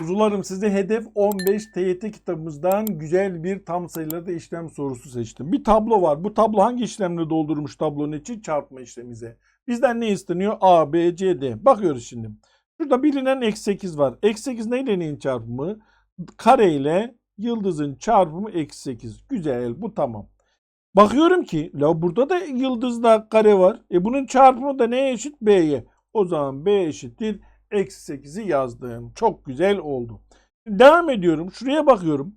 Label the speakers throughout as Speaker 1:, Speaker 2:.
Speaker 1: Kuzularım size hedef 15 TYT kitabımızdan güzel bir tam sayılarda işlem sorusu seçtim. Bir tablo var. Bu tablo hangi işlemle doldurmuş tablonun için? Çarpma işlemize. Bizden ne isteniyor? A, B, C, D. Bakıyoruz şimdi. Şurada bilinen eksi 8 var. Eksi 8 neyle neyin çarpımı? Kare ile yıldızın çarpımı eksi 8. Güzel bu tamam. Bakıyorum ki la burada da yıldızla kare var. E bunun çarpımı da neye eşit? B'ye. O zaman B eşittir. Eksi 8'i yazdım. Çok güzel oldu. Devam ediyorum. Şuraya bakıyorum.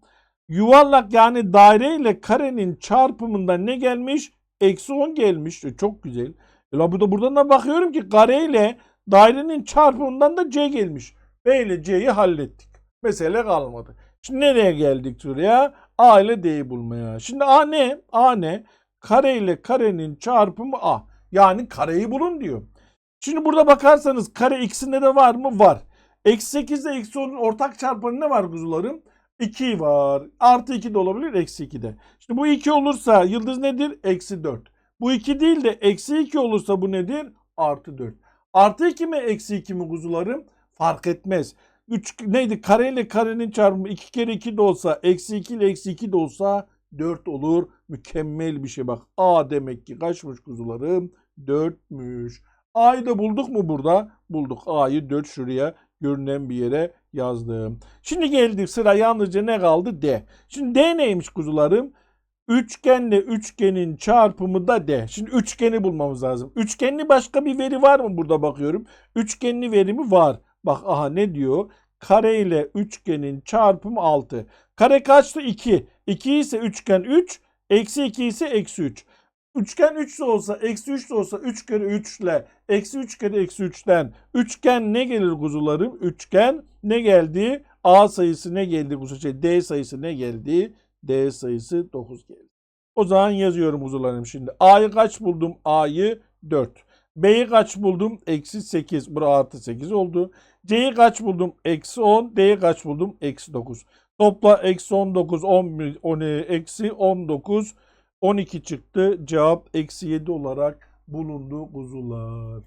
Speaker 1: Yuvarlak yani daire ile karenin çarpımından ne gelmiş? Eksi 10 gelmiş. E çok güzel. E la burada buradan da bakıyorum ki kare ile dairenin çarpımından da C gelmiş. B ile C'yi hallettik. Mesele kalmadı. Şimdi nereye geldik şuraya? A ile D'yi bulmaya. Şimdi A ne? A ne? Kare ile karenin çarpımı A. Yani kareyi bulun diyor. Şimdi burada bakarsanız kare ikisinde de var mı? Var. Eksi 8 ile eksi 10'un ortak çarpanı ne var kuzularım? 2 var. Artı 2 de olabilir. Eksi 2 de. Şimdi bu 2 olursa yıldız nedir? Eksi 4. Bu 2 değil de eksi 2 olursa bu nedir? Artı 4. Artı 2 mi eksi 2 mi kuzularım? Fark etmez. 3 neydi? Kare ile karenin çarpımı 2 kere 2 de olsa eksi 2 ile eksi 2 de olsa 4 olur. Mükemmel bir şey bak. A demek ki kaçmış kuzularım? 4'müş. A'yı da bulduk mu burada? Bulduk. A'yı 4 şuraya görünen bir yere yazdım. Şimdi geldik sıra yalnızca ne kaldı? D. Şimdi D neymiş kuzularım? Üçgenle üçgenin çarpımı da D. Şimdi üçgeni bulmamız lazım. Üçgenli başka bir veri var mı burada bakıyorum. Üçgenli verimi var. Bak aha ne diyor? Kare ile üçgenin çarpımı 6. Kare kaçtı? 2. 2 ise üçgen 3. Eksi 2 ise eksi 3. Üçgen 3 de olsa, eksi 3 de olsa 3 kere 3 ile eksi 3 kere eksi 3'ten üçgen ne gelir kuzularım? Üçgen ne geldi? A sayısı ne geldi kuzu? Şey, D sayısı ne geldi? D sayısı 9 geldi. O zaman yazıyorum kuzularım şimdi. A'yı kaç buldum? A'yı 4. B'yi kaç buldum? Eksi 8. Bura artı 8 oldu. C'yi kaç buldum? Eksi 10. D'yi kaç buldum? Eksi 9. Topla eksi 19, 11, 10, eksi 19, 12 çıktı. Cevap eksi 7 olarak bulundu kuzular.